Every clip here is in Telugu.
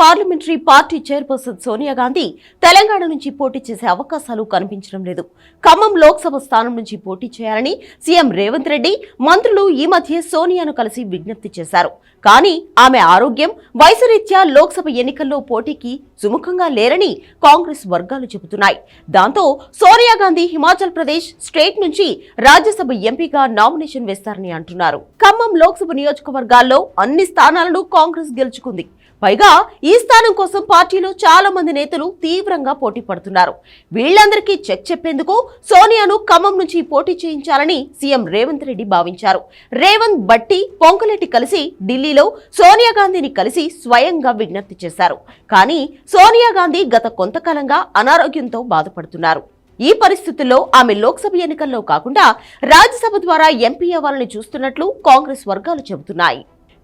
Parliamentary party chairperson Sonia Gandhi Telangana నుంచి పోటీ చేసే అవకాశాలు కనిపించడం లేదు. ఖమ్మం లోక్సభ స్థానం నుంచి పోటీ చేయాలని సీఎం రేవంత్ రెడ్డి మంత్రులు ఈ మధ్య సోనియాను కలిసి విజ్ఞప్తి చేశారు. కానీ ఆమె ఆరోగ్యం వయసురీత్యా లోక్సభ ఎన్నికల్లో పోటీకి సుముఖంగా లేరని కాంగ్రెస్ వర్గాలు చెబుతున్నాయి. దాంతో సోనియా గాంధీ హిమాచల్ ప్రదేశ్ స్టేట్ నుంచి రాజ్యసభ ఎంపీగా నామినేషన్ వేస్తారని అంటున్నారు. ఖమ్మం లోక్సభ నియోజకవర్గాల్లో అన్ని స్థానాలను కాంగ్రెస్ గెలుచుకుంది. పైగా ఈ స్థానం కోసం పార్టీలో చాలా మంది నేతలు తీవ్రంగా పోటీ పడుతున్నారు. వీళ్ళందరికీ చెక్ చెప్పేందుకు సోనియాను ఖమ్మం నుంచి పోటీ చేయించాలని సీఎం రేవంత్ రెడ్డి భావించారు. రేవంత్ బట్టి పొంకలెట్టి కలిసి ఢిల్లీ ఢిల్లీలో సోనియా గాంధీని కలిసి స్వయంగా విజ్ఞప్తి చేశారు. కానీ సోనియా గాంధీ గత కొంతకాలంగా అనారోగ్యంతో బాధపడుతున్నారు. ఈ పరిస్థితుల్లో ఆమె లోక్సభ ఎన్నికల్లో కాకుండా రాజ్యసభ ద్వారా ఎంపీ అవ్వాలని చూస్తున్నట్లు కాంగ్రెస్ వర్గాలు చెబుతున్నాయి.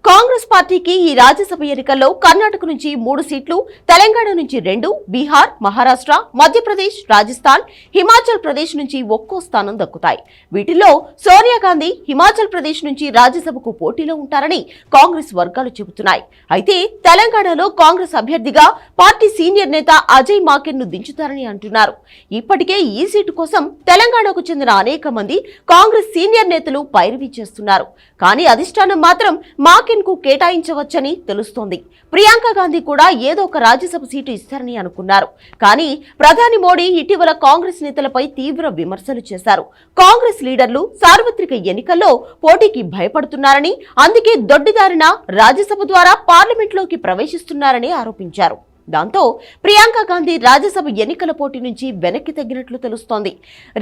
కాంగ్రెస్ పార్టీకి ఈ రాజ్యసభ ఎన్నికల్లో కర్ణాటక నుంచి మూడు సీట్లు తెలంగాణ నుంచి రెండు బీహార్ మహారాష్ట్ర మధ్యప్రదేశ్ రాజస్థాన్ హిమాచల్ ప్రదేశ్ నుంచి ఒక్కో స్థానం దక్కుతాయి. వీటిల్లో సోనియా గాంధీ హిమాచల్ ప్రదేశ్ నుంచి రాజ్యసభకు పోటీలో ఉంటారని కాంగ్రెస్ వర్గాలు చెబుతున్నాయి. అయితే తెలంగాణలో కాంగ్రెస్ అభ్యర్థిగా పార్టీ సీనియర్ నేత అజయ్ మాకెన్ను దించుతారని అంటున్నారు. ఇప్పటికే ఈ సీటు కోసం తెలంగాణకు చెందిన అనేక మంది కాంగ్రెస్ సీనియర్ నేతలు పైరవీ చేస్తున్నారు. కానీ అధిష్టానం మాత్రం మాకెన్ కు కేటాయించవచ్చని తెలుస్తోంది. ప్రియాంక గాంధీ కూడా ఏదో ఒక రాజ్యసభ సీటు ఇస్తారని అనుకున్నారు. కానీ ప్రధాని మోడీ ఇటీవల కాంగ్రెస్ నేతలపై తీవ్ర విమర్శలు చేశారు. కాంగ్రెస్ లీడర్లు సార్వత్రిక ఎన్నికల్లో పోటీకి భయపడుతున్నారని అందుకే దొడ్డిదారిన రాజ్యసభ ద్వారా పార్లమెంట్లోకి ప్రవేశిస్తున్నారని ఆరోపించారు. దాంతో ప్రియాంక గాంధీ రాజ్యసభ ఎన్నికల పోటీ నుంచి వెనక్కి తగ్గినట్లు తెలుస్తోంది.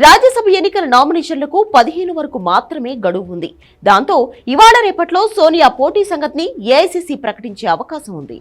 రాజ్యసభ ఎన్నికల నామినేషన్లకు పదిహేను వరకు మాత్రమే గడువు ఉంది. దాంతో ఇవాళ రేపట్లో సోనియా పోటీ సంగతిని ఏఐసిసి ప్రకటించే అవకాశం ఉంది.